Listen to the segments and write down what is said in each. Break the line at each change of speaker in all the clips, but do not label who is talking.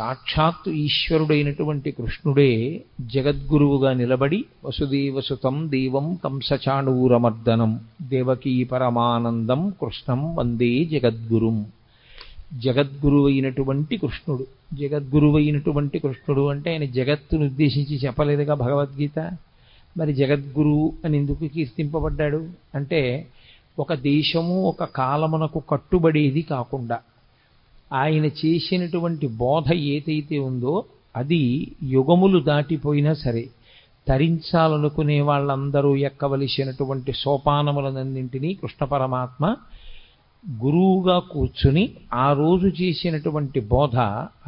సాక్షాత్తు ఈశ్వరుడైనటువంటి కృష్ణుడే జగద్గురువుగా నిలబడి వసుదేవసుతం దేవం కంసచాణూరమర్దనం దేవకీ పరమానందం కృష్ణం వందే జగద్గురుం జగద్గురువైనటువంటి కృష్ణుడు జగద్గురువైనటువంటి కృష్ణుడు అంటే ఆయన జగత్తును ఉద్దేశించి చెప్పలేదుగా భగవద్గీత మరి జగద్గురువు అని ఎందుకు కీర్తింపబడ్డాడు అంటే ఒక దేశము ఒక కాలమునకు కట్టుబడేది కాకుండా ఆయన చేసినటువంటి బోధ ఏదైతే ఉందో అది యుగములు దాటిపోయినా సరే తరించాలనుకునే వాళ్ళందరూ ఎక్కవలసినటువంటి సోపానములనన్నింటినీ కృష్ణ పరమాత్మ గురువుగా కూర్చుని ఆ రోజు చేసినటువంటి బోధ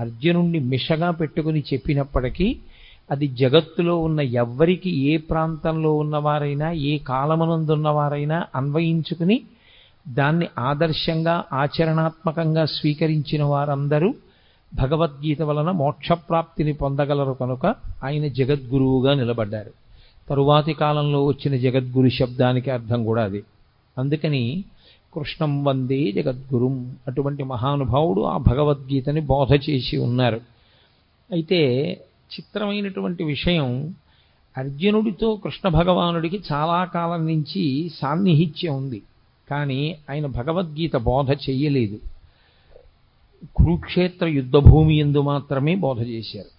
అర్జునుణ్ణి మిషగా పెట్టుకుని చెప్పినప్పటికీ అది జగత్తులో ఉన్న ఎవ్వరికి ఏ ప్రాంతంలో ఉన్నవారైనా ఏ కాలమునందున్నవారైనా అన్వయించుకుని దాన్ని ఆదర్శంగా ఆచరణాత్మకంగా స్వీకరించిన వారందరూ భగవద్గీత వలన మోక్షప్రాప్తిని పొందగలరు కనుక ఆయన జగద్గురువుగా నిలబడ్డారు తరువాతి కాలంలో వచ్చిన జగద్గురు శబ్దానికి అర్థం కూడా అది అందుకని కృష్ణం వందే జగద్గురుం అటువంటి మహానుభావుడు ఆ భగవద్గీతని బోధ చేసి ఉన్నారు అయితే చిత్రమైనటువంటి విషయం అర్జునుడితో కృష్ణ భగవానుడికి చాలా కాలం నుంచి సాన్నిహిత్యం ఉంది కానీ ఆయన భగవద్గీత బోధ చెయ్యలేదు కురుక్షేత్ర యుద్ధభూమి ఎందు మాత్రమే బోధ చేశారు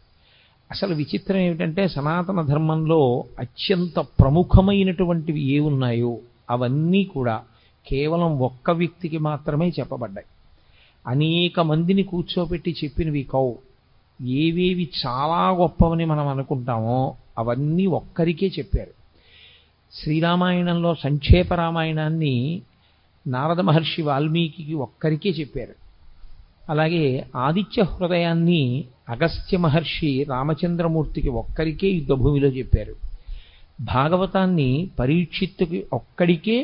అసలు విచిత్రం ఏమిటంటే సనాతన ధర్మంలో అత్యంత ప్రముఖమైనటువంటివి ఏ ఉన్నాయో అవన్నీ కూడా కేవలం ఒక్క వ్యక్తికి మాత్రమే చెప్పబడ్డాయి అనేక మందిని కూర్చోపెట్టి చెప్పినవి కౌ ఏవేవి చాలా గొప్పవని మనం అనుకుంటామో అవన్నీ ఒక్కరికే చెప్పారు శ్రీరామాయణంలో సంక్షేప రామాయణాన్ని నారద మహర్షి వాల్మీకి ఒక్కరికే చెప్పారు అలాగే ఆదిత్య హృదయాన్ని అగస్త్య మహర్షి రామచంద్రమూర్తికి ఒక్కరికే యుద్ధభూమిలో చెప్పారు భాగవతాన్ని పరీక్షిత్తుకి ఒక్కడికే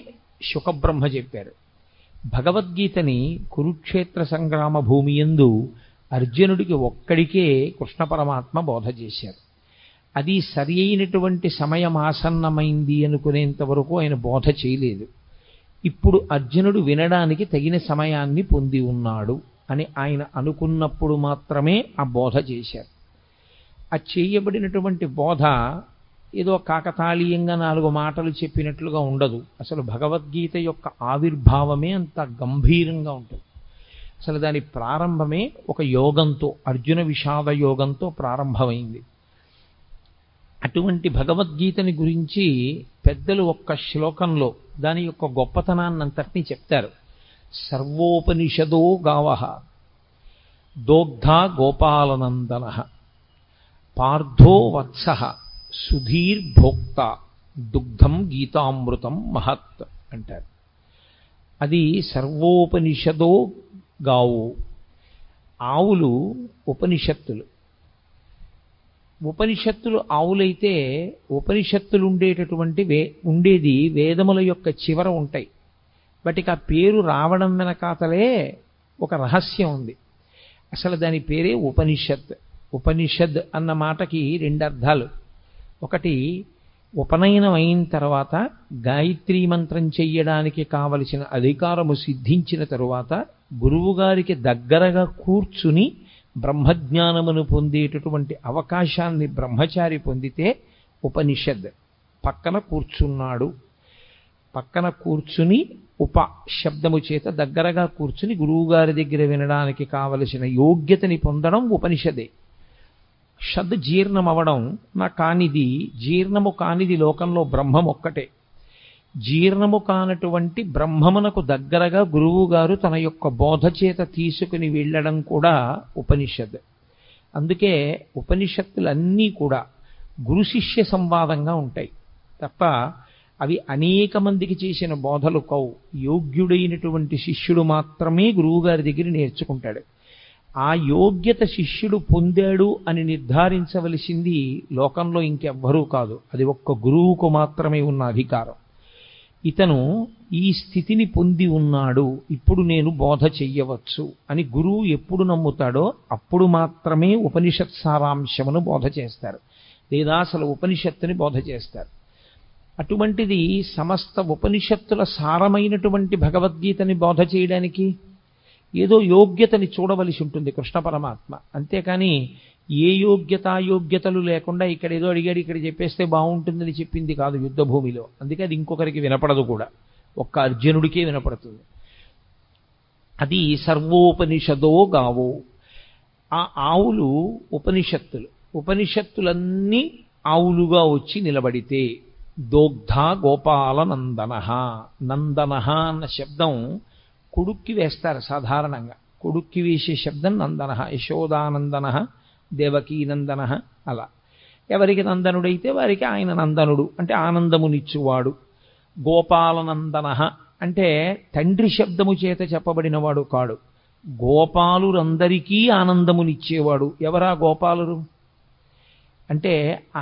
శుకబ్రహ్మ చెప్పారు భగవద్గీతని కురుక్షేత్ర సంగ్రామ భూమి ఎందు అర్జునుడికి ఒక్కడికే కృష్ణ పరమాత్మ బోధ చేశారు అది సరి అయినటువంటి సమయం ఆసన్నమైంది అనుకునేంత వరకు ఆయన బోధ చేయలేదు ఇప్పుడు అర్జునుడు వినడానికి తగిన సమయాన్ని పొంది ఉన్నాడు అని ఆయన అనుకున్నప్పుడు మాత్రమే ఆ బోధ చేశారు ఆ చేయబడినటువంటి బోధ ఏదో కాకతాళీయంగా నాలుగు మాటలు చెప్పినట్లుగా ఉండదు అసలు భగవద్గీత యొక్క ఆవిర్భావమే అంత గంభీరంగా ఉంటుంది అసలు దాని ప్రారంభమే ఒక యోగంతో అర్జున విషాద యోగంతో ప్రారంభమైంది అటువంటి భగవద్గీతని గురించి పెద్దలు ఒక్క శ్లోకంలో దాని యొక్క గొప్పతనాన్నంతటినీ చెప్తారు సర్వోపనిషదో గావ దోగ్ధ గోపాలనందన పార్థో వత్స సుధీర్భోక్త దుగ్ధం గీతామృతం మహత్ అంటారు అది సర్వోపనిషదో గావు ఆవులు ఉపనిషత్తులు ఉపనిషత్తులు ఆవులైతే ఉపనిషత్తులు ఉండేటటువంటి వే ఉండేది వేదముల యొక్క చివర ఉంటాయి వాటికి ఆ పేరు రావడం వెనకాతలే ఒక రహస్యం ఉంది అసలు దాని పేరే ఉపనిషత్ ఉపనిషద్ అన్న మాటకి రెండు అర్థాలు ఒకటి ఉపనయనం అయిన తర్వాత గాయత్రీ మంత్రం చెయ్యడానికి కావలసిన అధికారము సిద్ధించిన తరువాత గురువుగారికి దగ్గరగా కూర్చుని బ్రహ్మజ్ఞానమును పొందేటటువంటి అవకాశాన్ని బ్రహ్మచారి పొందితే ఉపనిషద్ పక్కన కూర్చున్నాడు పక్కన కూర్చుని ఉప శబ్దము చేత దగ్గరగా కూర్చుని గురువుగారి దగ్గర వినడానికి కావలసిన యోగ్యతని పొందడం ఉపనిషదే శబ్ద జీర్ణం అవడం నా కానిది జీర్ణము కానిది లోకంలో బ్రహ్మం ఒక్కటే జీర్ణము కానటువంటి బ్రహ్మమునకు దగ్గరగా గురువుగారు తన యొక్క బోధ చేత తీసుకుని వెళ్ళడం కూడా ఉపనిషత్ అందుకే ఉపనిషత్తులన్నీ కూడా గురు శిష్య సంవాదంగా ఉంటాయి తప్ప అవి అనేక మందికి చేసిన బోధలు కౌ యోగ్యుడైనటువంటి శిష్యుడు మాత్రమే గురువుగారి దగ్గర నేర్చుకుంటాడు ఆ యోగ్యత శిష్యుడు పొందాడు అని నిర్ధారించవలసింది లోకంలో ఇంకెవ్వరూ కాదు అది ఒక్క గురువుకు మాత్రమే ఉన్న అధికారం ఇతను ఈ స్థితిని పొంది ఉన్నాడు ఇప్పుడు నేను బోధ చెయ్యవచ్చు అని గురువు ఎప్పుడు నమ్ముతాడో అప్పుడు మాత్రమే ఉపనిషత్ సారాంశమును బోధ చేస్తారు లేదా అసలు ఉపనిషత్తుని బోధ చేస్తారు అటువంటిది సమస్త ఉపనిషత్తుల సారమైనటువంటి భగవద్గీతని బోధ చేయడానికి ఏదో యోగ్యతని చూడవలసి ఉంటుంది కృష్ణ పరమాత్మ అంతేకాని ఏ యోగ్యతాయోగ్యతలు లేకుండా ఇక్కడ ఏదో అడిగాడు ఇక్కడ చెప్పేస్తే బాగుంటుందని చెప్పింది కాదు యుద్ధభూమిలో అందుకే అది ఇంకొకరికి వినపడదు కూడా ఒక్క అర్జునుడికే వినపడుతుంది అది సర్వోపనిషదో గావో ఆ ఆవులు ఉపనిషత్తులు ఉపనిషత్తులన్నీ ఆవులుగా వచ్చి నిలబడితే దోగ్ధ గోపాల నందన నందన అన్న శబ్దం కొడుక్కి వేస్తారు సాధారణంగా కొడుక్కి వేసే శబ్దం నందన యశోదానందన దేవకీ నందన అలా ఎవరికి నందనుడైతే వారికి ఆయన నందనుడు అంటే ఆనందమునిచ్చువాడు గోపాలనందన అంటే తండ్రి శబ్దము చేత చెప్పబడినవాడు కాడు గోపాలురందరికీ ఆనందమునిచ్చేవాడు ఎవరా గోపాలురు అంటే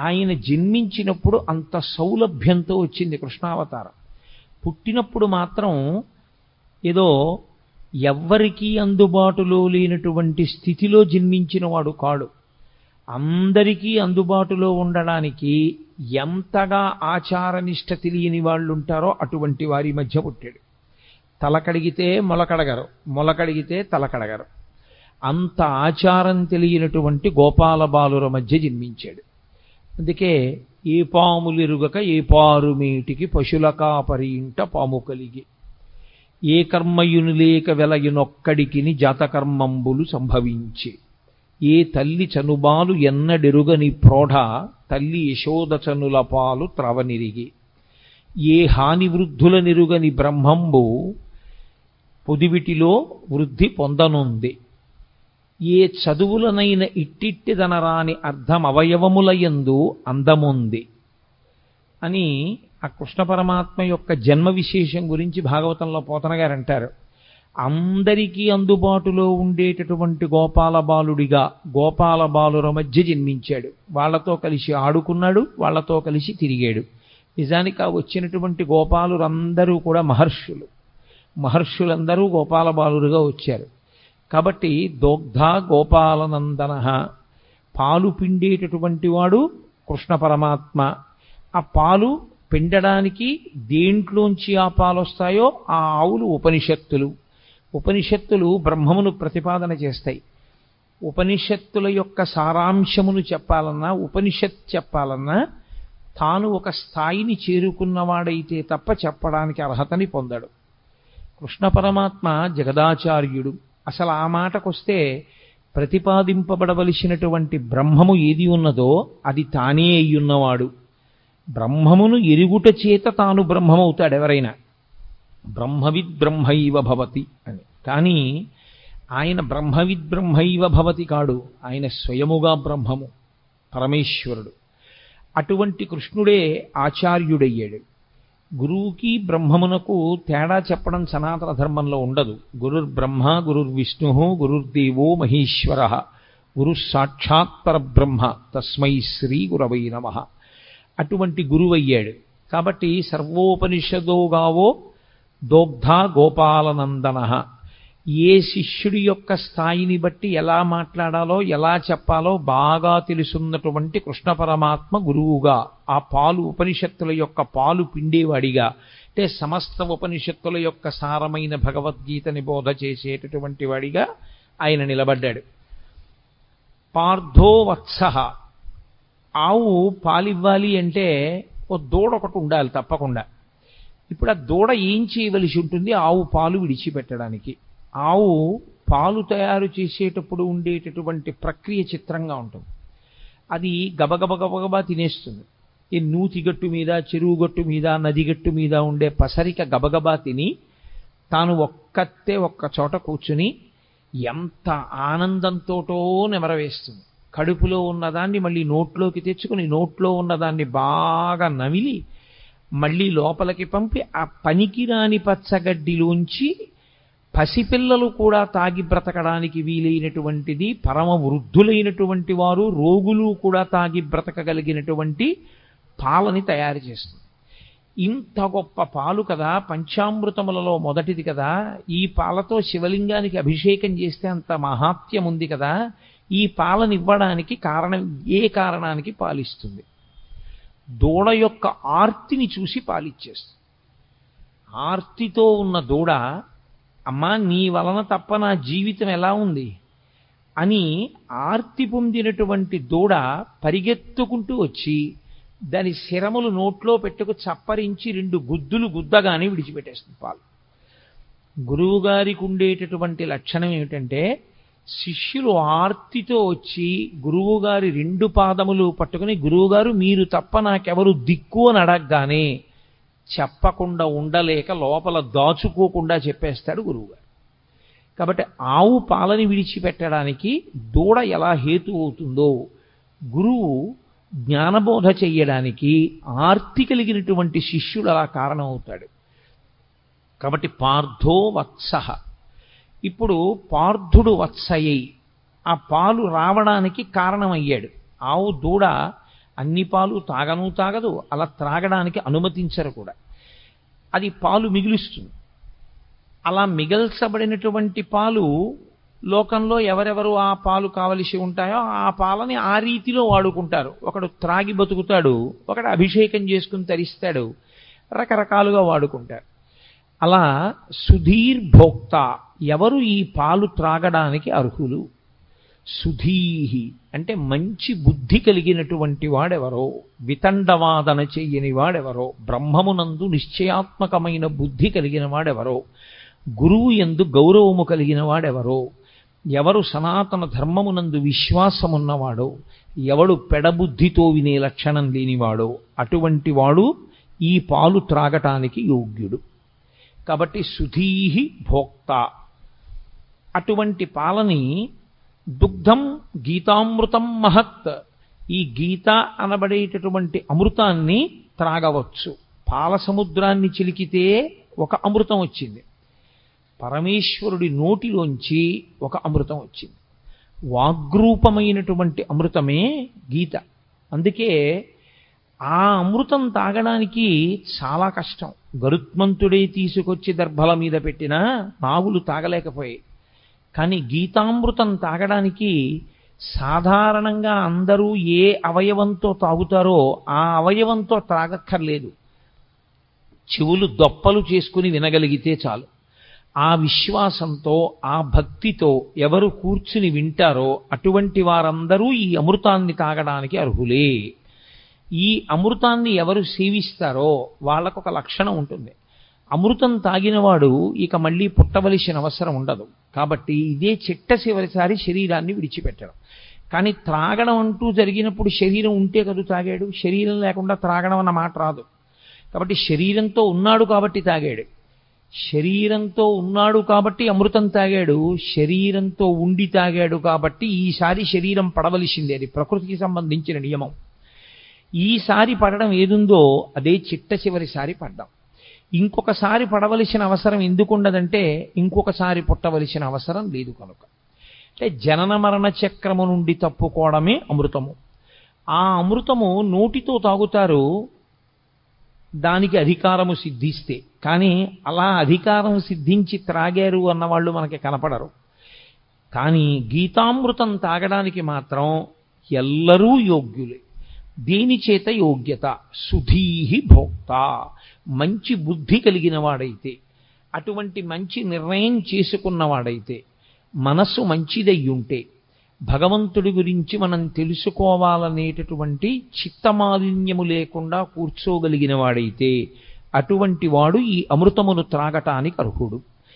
ఆయన జన్మించినప్పుడు అంత సౌలభ్యంతో వచ్చింది కృష్ణావతారం పుట్టినప్పుడు మాత్రం ఏదో ఎవ్వరికీ అందుబాటులో లేనటువంటి స్థితిలో జన్మించినవాడు కాడు అందరికీ అందుబాటులో ఉండడానికి ఎంతగా ఆచారనిష్ట తెలియని వాళ్ళు ఉంటారో అటువంటి వారి మధ్య పుట్టాడు తలకడిగితే మొలకడగరు మొలకడిగితే తలకడగరు అంత ఆచారం తెలియనటువంటి గోపాల బాలుర మధ్య జన్మించాడు అందుకే ఏ ఎరుగక ఏ పారుమేటికి పశుల కాపరి ఇంట పాము కలిగి ఏ కర్మయునులేక వెలయునొక్కడికిని జాతకర్మంబులు సంభవించి ఏ తల్లి చనుబాలు ఎన్నడెరుగని ప్రోఢ తల్లి యశోద పాలు త్రవనిరిగి ఏ హాని వృద్ధుల నిరుగని బ్రహ్మంబు పొదివిటిలో వృద్ధి పొందనుంది ఏ చదువులనైన ఇట్టిట్టిదనరాని అర్థం అవయవములయందు అందముంది అని ఆ కృష్ణ పరమాత్మ యొక్క జన్మ విశేషం గురించి భాగవతంలో పోతన గారు అంటారు అందరికీ అందుబాటులో ఉండేటటువంటి గోపాల బాలుడిగా గోపాల బాలుర మధ్య జన్మించాడు వాళ్లతో కలిసి ఆడుకున్నాడు వాళ్లతో కలిసి తిరిగాడు నిజానికి ఆ వచ్చినటువంటి గోపాలురందరూ కూడా మహర్షులు మహర్షులందరూ గోపాల బాలురుగా వచ్చారు కాబట్టి దోగ్ధ గోపాలనందన పాలు పిండేటటువంటి వాడు కృష్ణ పరమాత్మ ఆ పాలు పిండడానికి దేంట్లోంచి ఆ పాలొస్తాయో ఆ ఆవులు ఉపనిషత్తులు ఉపనిషత్తులు బ్రహ్మమును ప్రతిపాదన చేస్తాయి ఉపనిషత్తుల యొక్క సారాంశమును చెప్పాలన్నా ఉపనిషత్ చెప్పాలన్నా తాను ఒక స్థాయిని చేరుకున్నవాడైతే తప్ప చెప్పడానికి అర్హతని పొందడు కృష్ణ పరమాత్మ జగదాచార్యుడు అసలు ఆ మాటకొస్తే ప్రతిపాదింపబడవలసినటువంటి బ్రహ్మము ఏది ఉన్నదో అది తానే అయ్యున్నవాడు బ్రహ్మమును ఎరుగుట చేత తాను బ్రహ్మమవుతాడు ఎవరైనా బ్రహ్మవిద్ బ్రహ్మైవ భవతి అని కానీ ఆయన బ్రహ్మవిద్ బ్రహ్మైవ భవతి కాడు ఆయన స్వయముగా బ్రహ్మము పరమేశ్వరుడు అటువంటి కృష్ణుడే ఆచార్యుడయ్యాడు గురువుకి బ్రహ్మమునకు తేడా చెప్పడం సనాతన ధర్మంలో ఉండదు గురుర్ బ్రహ్మ గురుర్విష్ణు గురుర్దేవో మహేశ్వర గురు సాక్షాత్ పరబ్రహ్మ తస్మై శ్రీ గురవై నమ అటువంటి గురువయ్యాడు కాబట్టి సర్వోపనిషదోగావో దోగ్ధ గోపాలనందన ఏ శిష్యుడి యొక్క స్థాయిని బట్టి ఎలా మాట్లాడాలో ఎలా చెప్పాలో బాగా తెలుసున్నటువంటి కృష్ణ పరమాత్మ గురువుగా ఆ పాలు ఉపనిషత్తుల యొక్క పాలు పిండేవాడిగా అంటే సమస్త ఉపనిషత్తుల యొక్క సారమైన భగవద్గీతని బోధ చేసేటటువంటి వాడిగా ఆయన నిలబడ్డాడు పార్థో ఆవు పాలివ్వాలి అంటే ఓ దూడ ఒకటి ఉండాలి తప్పకుండా ఇప్పుడు ఆ దూడ ఏం చేయవలసి ఉంటుంది ఆవు పాలు విడిచిపెట్టడానికి ఆవు పాలు తయారు చేసేటప్పుడు ఉండేటటువంటి ప్రక్రియ చిత్రంగా ఉంటుంది అది గబగబ గబగబా తినేస్తుంది ఈ నూతిగట్టు మీద చెరువు గట్టు మీద నదిగట్టు మీద ఉండే పసరిక గబగబా తిని తాను ఒక్కతే ఒక్క చోట కూర్చుని ఎంత ఆనందంతోటో నెమరవేస్తుంది కడుపులో ఉన్నదాన్ని మళ్ళీ నోట్లోకి తెచ్చుకుని నోట్లో ఉన్నదాన్ని బాగా నమిలి మళ్ళీ లోపలికి పంపి ఆ పనికిరాని పచ్చగడ్డిలోంచి పసిపిల్లలు కూడా తాగి బ్రతకడానికి వీలైనటువంటిది పరమ వృద్ధులైనటువంటి వారు రోగులు కూడా తాగి బ్రతకగలిగినటువంటి పాలని తయారు చేస్తుంది ఇంత గొప్ప పాలు కదా పంచామృతములలో మొదటిది కదా ఈ పాలతో శివలింగానికి అభిషేకం చేస్తే అంత మహాత్యం ఉంది కదా ఈ పాలనివ్వడానికి ఇవ్వడానికి కారణం ఏ కారణానికి పాలిస్తుంది దూడ యొక్క ఆర్తిని చూసి పాలిచ్చేస్తుంది ఆర్తితో ఉన్న దూడ అమ్మా నీ వలన తప్ప నా జీవితం ఎలా ఉంది అని ఆర్తి పొందినటువంటి దూడ పరిగెత్తుకుంటూ వచ్చి దాని శిరములు నోట్లో పెట్టుకు చప్పరించి రెండు గుద్దులు గుద్దగానే విడిచిపెట్టేస్తుంది పాలు గురువుగారికి ఉండేటటువంటి లక్షణం ఏమిటంటే శిష్యులు ఆర్తితో వచ్చి గురువుగారి రెండు పాదములు పట్టుకుని గురువుగారు మీరు తప్ప నాకెవరు దిక్కు అని అడగగానే చెప్పకుండా ఉండలేక లోపల దాచుకోకుండా చెప్పేస్తాడు గురువుగారు కాబట్టి ఆవు పాలని విడిచిపెట్టడానికి దూడ ఎలా హేతు అవుతుందో గురువు జ్ఞానబోధ చెయ్యడానికి ఆర్తి కలిగినటువంటి శిష్యుడు అలా కారణమవుతాడు కాబట్టి పార్థో వత్సహ ఇప్పుడు పార్థుడు వత్సయ్యి ఆ పాలు రావడానికి కారణమయ్యాడు ఆవు దూడ అన్ని పాలు తాగను తాగదు అలా త్రాగడానికి అనుమతించరు కూడా అది పాలు మిగులుస్తుంది అలా మిగల్చబడినటువంటి పాలు లోకంలో ఎవరెవరు ఆ పాలు కావలసి ఉంటాయో ఆ పాలని ఆ రీతిలో వాడుకుంటారు ఒకడు త్రాగి బతుకుతాడు ఒకడు అభిషేకం చేసుకుని తరిస్తాడు రకరకాలుగా వాడుకుంటారు అలా సుధీర్భోక్త ఎవరు ఈ పాలు త్రాగడానికి అర్హులు సుధీహి అంటే మంచి బుద్ధి కలిగినటువంటి వాడెవరో వితండవాదన చెయ్యని వాడెవరో బ్రహ్మమునందు నిశ్చయాత్మకమైన బుద్ధి కలిగిన వాడెవరో గురువు ఎందు గౌరవము కలిగిన వాడెవరో ఎవరు సనాతన ధర్మమునందు విశ్వాసమున్నవాడో ఎవడు పెడబుద్ధితో వినే లక్షణం లేనివాడో అటువంటి వాడు ఈ పాలు త్రాగటానికి యోగ్యుడు కాబట్టి సుధీహి భోక్త అటువంటి పాలని దుగ్ధం గీతామృతం మహత్ ఈ గీత అనబడేటటువంటి అమృతాన్ని త్రాగవచ్చు పాల సముద్రాన్ని చిలికితే ఒక అమృతం వచ్చింది పరమేశ్వరుడి నోటిలోంచి ఒక అమృతం వచ్చింది వాగ్రూపమైనటువంటి అమృతమే గీత అందుకే ఆ అమృతం తాగడానికి చాలా కష్టం గరుత్మంతుడై తీసుకొచ్చి దర్భల మీద పెట్టిన నాగులు తాగలేకపోయాయి కానీ గీతామృతం తాగడానికి సాధారణంగా అందరూ ఏ అవయవంతో తాగుతారో ఆ అవయవంతో తాగక్కర్లేదు చెవులు దొప్పలు చేసుకుని వినగలిగితే చాలు ఆ విశ్వాసంతో ఆ భక్తితో ఎవరు కూర్చుని వింటారో అటువంటి వారందరూ ఈ అమృతాన్ని తాగడానికి అర్హులే ఈ అమృతాన్ని ఎవరు సేవిస్తారో వాళ్ళకు ఒక లక్షణం ఉంటుంది అమృతం తాగినవాడు ఇక మళ్ళీ పుట్టవలసిన అవసరం ఉండదు కాబట్టి ఇదే చిట్ట చివరిసారి శరీరాన్ని విడిచిపెట్టడం కానీ త్రాగడం అంటూ జరిగినప్పుడు శరీరం ఉంటే కదా తాగాడు శరీరం లేకుండా త్రాగడం అన్న మాట రాదు కాబట్టి శరీరంతో ఉన్నాడు కాబట్టి తాగాడు శరీరంతో ఉన్నాడు కాబట్టి అమృతం తాగాడు శరీరంతో ఉండి తాగాడు కాబట్టి ఈసారి శరీరం పడవలసిందే అది ప్రకృతికి సంబంధించిన నియమం ఈసారి పడడం ఏదుందో అదే చిట్ట చివరిసారి పడ్డాం ఇంకొకసారి పడవలసిన అవసరం ఎందుకుండదంటే ఇంకొకసారి పుట్టవలసిన అవసరం లేదు కనుక అంటే జనన మరణ చక్రము నుండి తప్పుకోవడమే అమృతము ఆ అమృతము నోటితో తాగుతారు దానికి అధికారము సిద్ధిస్తే కానీ అలా అధికారం సిద్ధించి త్రాగారు అన్నవాళ్ళు మనకి కనపడరు కానీ గీతామృతం తాగడానికి మాత్రం ఎల్లరూ యోగ్యులే దేని చేత యోగ్యత సుధీహి భోక్త మంచి బుద్ధి కలిగిన వాడైతే అటువంటి మంచి నిర్ణయం చేసుకున్నవాడైతే మనస్సు మంచిదయ్యుంటే భగవంతుడి గురించి మనం తెలుసుకోవాలనేటటువంటి చిత్తమాలిన్యము లేకుండా కూర్చోగలిగిన వాడైతే అటువంటి వాడు ఈ అమృతమును త్రాగటానికి అర్హుడు